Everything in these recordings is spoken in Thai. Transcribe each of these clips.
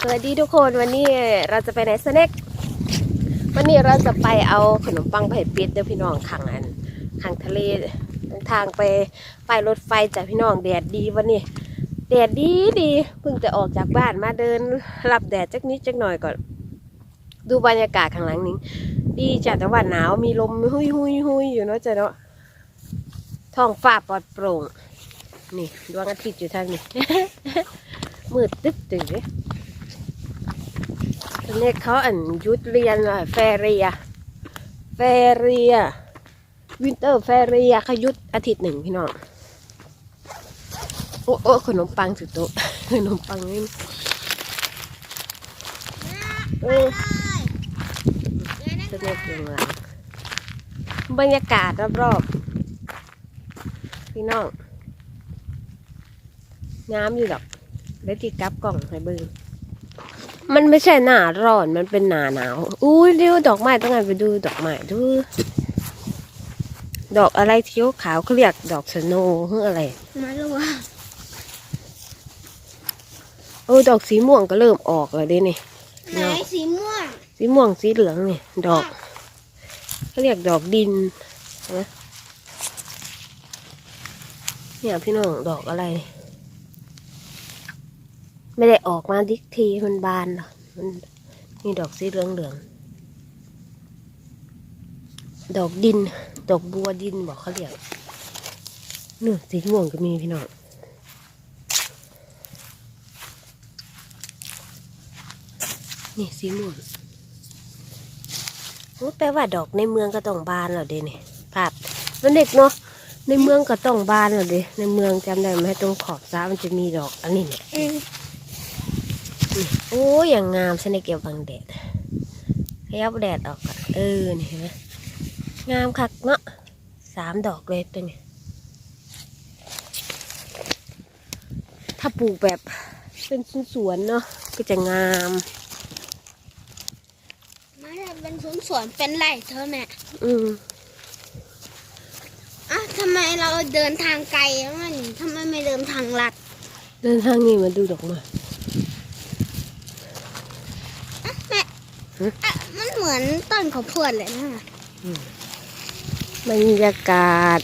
สวัสดีทุกคนวันนี้เราจะไปไหนสเน็กวันนี้เราจะไปเอาขนมปังไปให้เป็ดเดี๋ยวพี่น้องขังอันขังทะเลทางไปไปรถไฟจากพี่น้องแดดดีวันนี้แดดดีดีเพิ่งจะออกจากบ้านมาเดินรับแดดจักนิดจักหน่อยก่อน ดูบรรยากาศข้างหลังนี้ดีจ้ะแต่ว่าหนาวมีลมหุยหุยหุยอยู่เนาะจ้ะเนาะท้องฟ้าปลอดโปร่งนี่ดวงอาทิตย์อยู่ทางนี้มืดตึ๊บตึ๊บเลย ตอนนี้เขาอันยุดเรียนอะแฟเรีย แฟเรีย วินเตอร์แฟเรียเขายุดอาทิตย์หนึ่งพี่น้อง โอ้โอ้ขนมปังสุดโต๊ะขนมปังนี่เออจะเรียกยังไงบรรยากาศรอบๆ พี่น้องงามอยู่ดอกได้ติดกับกล่องให้เบิ่ง มันไม่ใช่หน้าร้อน มันเป็นหน้าหนาว อุ้ยเดี๋ยวดอกไม้ต้องการไปดูดอกไม้ดู ดอกอะไรที่ขาวเขาเรียกดอกสโนว์หรืออะไร ไม่รู้ว่าโอ้ดอกสีม่วงก็เริ่มออกแล้วเด้นี่ ไหนสีม่วง สีม่วงสีเหลืองนี่ ดอกเขาเรียกดอกดินนะเนี่ยพี่น้องดอกอะไร ไม่ได้ออกมาดิกทีมันบานหรอมันมีดอกสีเหลืองเหลืองดอกดิน ดอกบัวดินบอกเขาเรียกนู่นสีม่วงก็มีพี่น้องนี่สีม่วงโอ้แปลว่าดอกในเมืองก็ต้องบานเหรอเดนี่ภาพมันเด็กเนาะในเมืองก็ต้องบานเหรอเดในเมืองจำได้ไหมตรงขอบซ้ามันจะมีดอกอันนี้เนี่ย โอ้ยอย่างงามฉันในเกี่ยวบังแดดขยับแดดออกอะเออนี่เห็นไหมงามคักเนาะสามดอกเลยตัวนี้ถ้าปลูกแบบเป็นสวนๆเนาะก็จะงามไม่ได้เป็นสวนสวนเป็นไรเธอแม่อืมอะทำไมเราเดินทางไกลแล้วมันทำไมไม่เดินทางลัด เดินทางนี้มาดูดอกไม้ อะแม่ ฮะ อะมันเหมือนต้นข้าวโพดเลยนะบรรยากาศ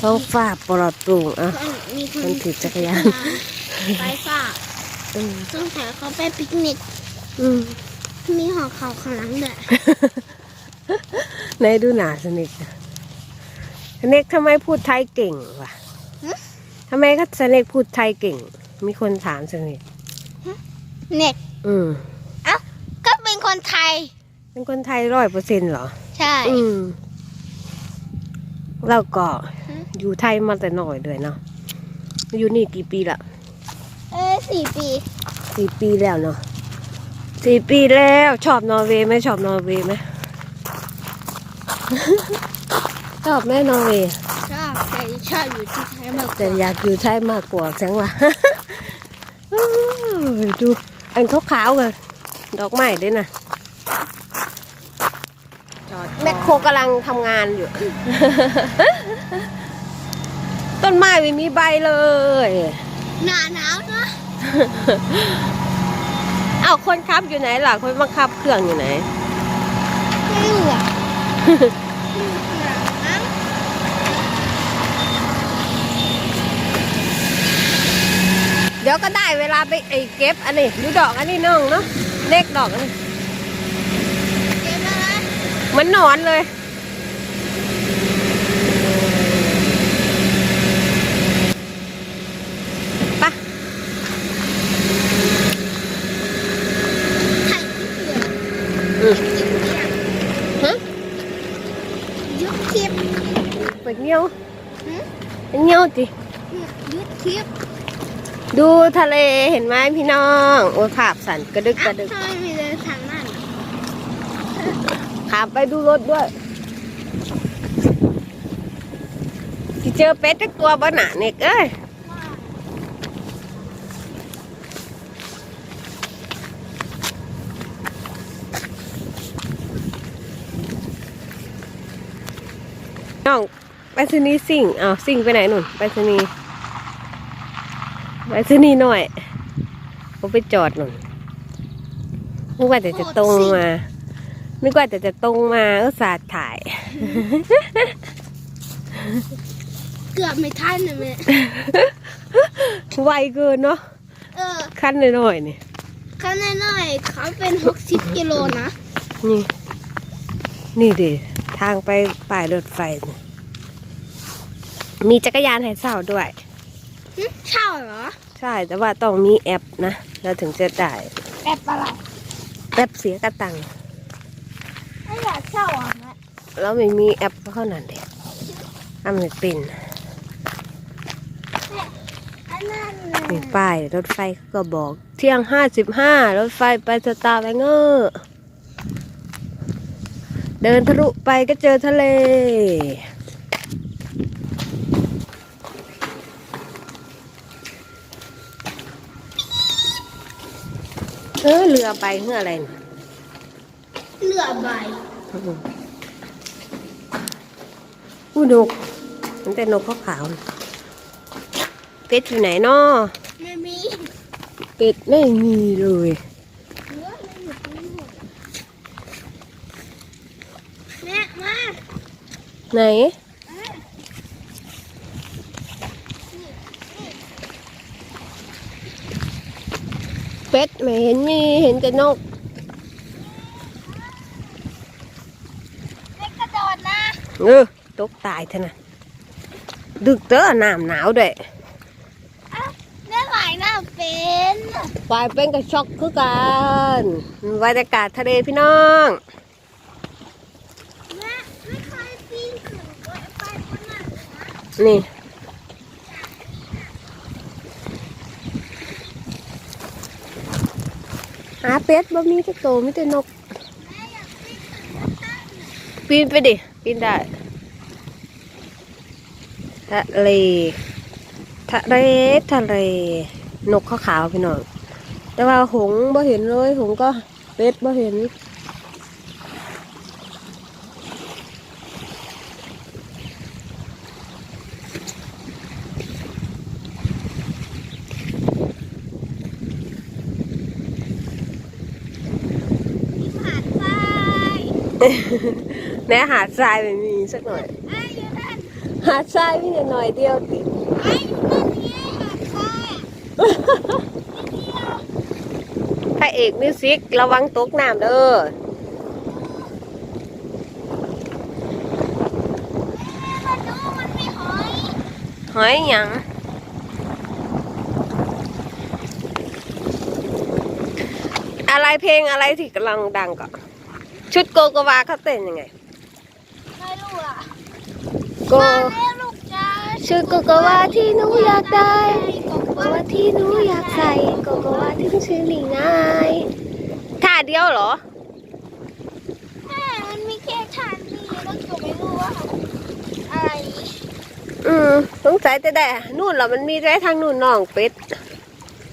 ท้องฟ้าปลอดโปร่งอะ มีคนมันถือจักรยานไฟฟ้าอืมต้องแต่เขาไปปิกนิก อืมมีหอเขาข้างหลังด้วยไหนดูหนาสนิทอะสนิททำไมพูดไทยเก่งวะทำไมก็สนิทพูดไทยเก่ง มีคนถามสนิทเน็ตอืมเอ้าก็เป็น คนไทย เป็นคนไทยร้อยเปอร์เซ็นต์เหรอ ใช่ อืมเราก็ฮะอยู่ไทยมาแต่น้อยด้วยเนาะ อยู่นี่กี่ปีละ เอ้ยสี่ปี สี่ปีแล้วเนาะสี่ปีแล้วชอบนอร์เวย์ไหมชอบนอร์เวย์ไหมชอบไหมนอร์เวย์ชอบแต่ชอบอยู่ที่ไทยมากกแต่ว่าอยากอยู่ไทยมากกว่าแสงว่าดูอันขาวๆกันดอกไม้ด้วยนะแมคโคร กำลังทำงานอยู่ ต้นไม้ไม่มีใบเลย หนาหนาวนะเอ้าคนขับอยู่ไหนล่ะ คนบังคับเครื่องอยู่ไหนไม่รู้อะเดี๋ยวก็ได้เวลาไปไอ้เก็บอันนี้ดูดอกอันนี้น้องเนาะเล็กดอกอันนี้เก็บอะไร เหมือนหนอนเลย ไปะไข่ที่เปลือกอืมกินเปลือกฮะยุดคลิปไปเงี้ยวหึไปเงี้ยวจิยุดคลิปดูทะเลเห็นไหมพี่น้อง โอ้ยขาบสั่นกระดึกกอะระดึก ทำไมไม่เดินทางนั้นขาบไปดูรถด้วยสิเจอเป็ดตัวบ้าหนาเน็กเอ้ยน้องไปสนีย์สิ่งอ้าวสิ่งไปไหนหนุนไปสนีย์ไปสนีย์หน่อยเขาไปจอดหนุนนึกว่าแต่จะตรงมา นึกว่าแต่จะตรงมาก็สาดถ่าย เกือบไม่ทันเลยแม่ ไวเกินเนาะเออขั้นหน่อยๆนี่ข้างในหน่อยเขาเป็นหกสิบกิโลนะ นี่ นี่ดิทางไปป่ายรถไฟนี่มีจักรยานให้เช่าด้วย หึเช่าเหรอ ใช่แต่ว่าต้องมีแอปนะเราถึงจะได้แอบอะไร แอปเสียกระตังค์ไม่อยาก เช่าอะแม่แล้วไม่มีแอปเท่านั้นเด็กทำไม่เป็นอันนั้นมีป้ายรถไฟเขาก็บอก เที่ยงห้าสิบห้ารถไฟไปสตาร์แวงเกอร์เดินทะลุไปก็เจอทะเล เออเรือไปเพื่ออะไรเนี่ยเหลือใบ อู้นกมันแต่นกขาวๆน่ะเป็ดอยู่ไหนนาะไม่มีเป็ดไม่มีเลยเหลือไม่หมดไม่หมดแม่มาไหนเป็ดไม่เห็นมีเห็นแต่นก เล็กกระโดดนะ เออตกตายเท่านะดึกเตอน้ำหนาวด้วยอ้าวแม่ไหวหน้าเป็นปลายเป็นกับช็อกคือกันบรรยากาศทะเลพี่น้องแม่ไม่เคยปีนขึ้นไปไปบนนั้นนะนี่หาเป็ดบ่มีแต่โตมีแต่นกแม่อยากปีนขึ้นบนนั้นปีนไปดิ ปีนได้ทะเลทะเลทะเลนกขาวๆพี่น้องแต่ว่าหงบ่เห็นเลยหงก็เป็ดบ่เห็น ผ่านไป แม้หาดทรายไม่มีสักหน่อย ไอ้อยู่นั่นหาดทรายมีแต่หน่อยเดียวติไอ้อยู่นั่นนี่ผ่านไปพระเอกมิวสิกระวังตกน้ำเด้อมาดูมันไม่หอยหอยหยังอะไรเพลงอะไรที่กำลังดังก่อน ชุดโกโกวาเขาเต้นยังไง ไม่รู้อะโก มาเร็วลูกจ้าชุดโกโกวาที่หนูอยากได้โกโกโกวาที่หนูอยากใส่โกโกวาที่หนูชื่อหลีง่ายท่าเดียวเหรอแม่มันมีแค่ชานนี่แล้วก็ไม่รู้ว่าอะไรอืมสงสัยจะได้นู่นเหรอมันมีได้ทางนู่นน้องเป็ด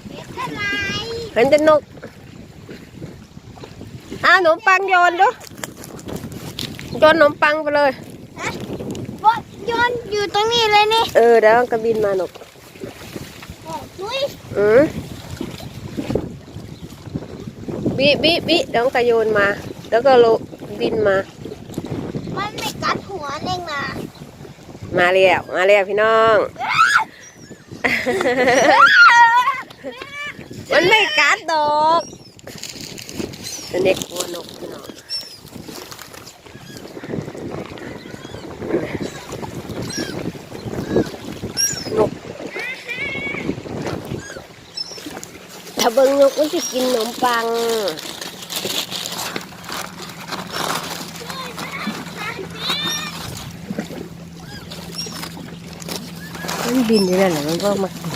เป็นอะไรเห็นแต่นก อ่าขนมปังโยนดูโยนขนมปังไปเลยบดโยนอยู่ตรงนี้เลยนี่ เออเดี๋ยวมันก็บินมานกโอ้นุ้ยอืมบิบิบิเดี๋ยวมันก็โยนมา แล้วก็โลบินมา มันไม่กัดหัวเองนะมาเรียวมาเรียวพี่น้อง มันไม่กัดดอก เนเด็กกลัวนกพี่น้องนกถ้าเบิ่งนกมันจะกินขนมปังมันบินอยู่นั่นแหละมันก็มากิน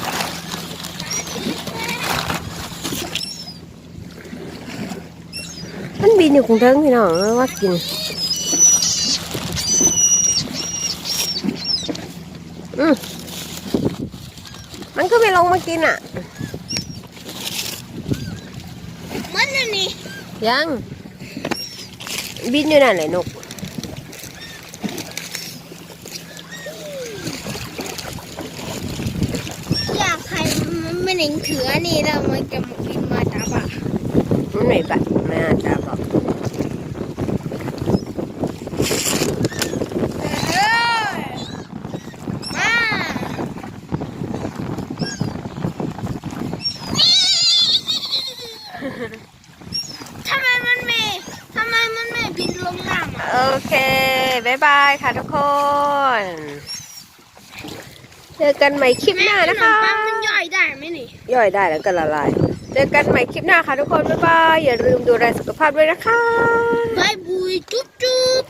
มันบิน อยู่คงเทิงพี่น้องมันว่ากินอืมมันก็ไม่ลงมากินอะ มันน่ะนี่ยัง บินอยู่นั่นแหละนก อยากให้มันไม่มันเองถืออันนี้แล้วมันจะบินมาจับอะมันไม่แบบไม่อาจจะบอก เออมาทำไมมันไม่ทำไมมันไม่บินลงน้ำอะ โอเคบายบายค่ะทุกคน เจอกันใหม่คลิปหน้านะขคะมปังมันย่อยได้ไหมนี่ ย่อยได้แล้วก็ละลาย เจอกันใหม่คลิปหน้าค่ะทุกคน บ๊ายบาย อย่าลืมดูแลสุขภาพด้วยนะคะ บายบุยจุ๊บจุ๊บ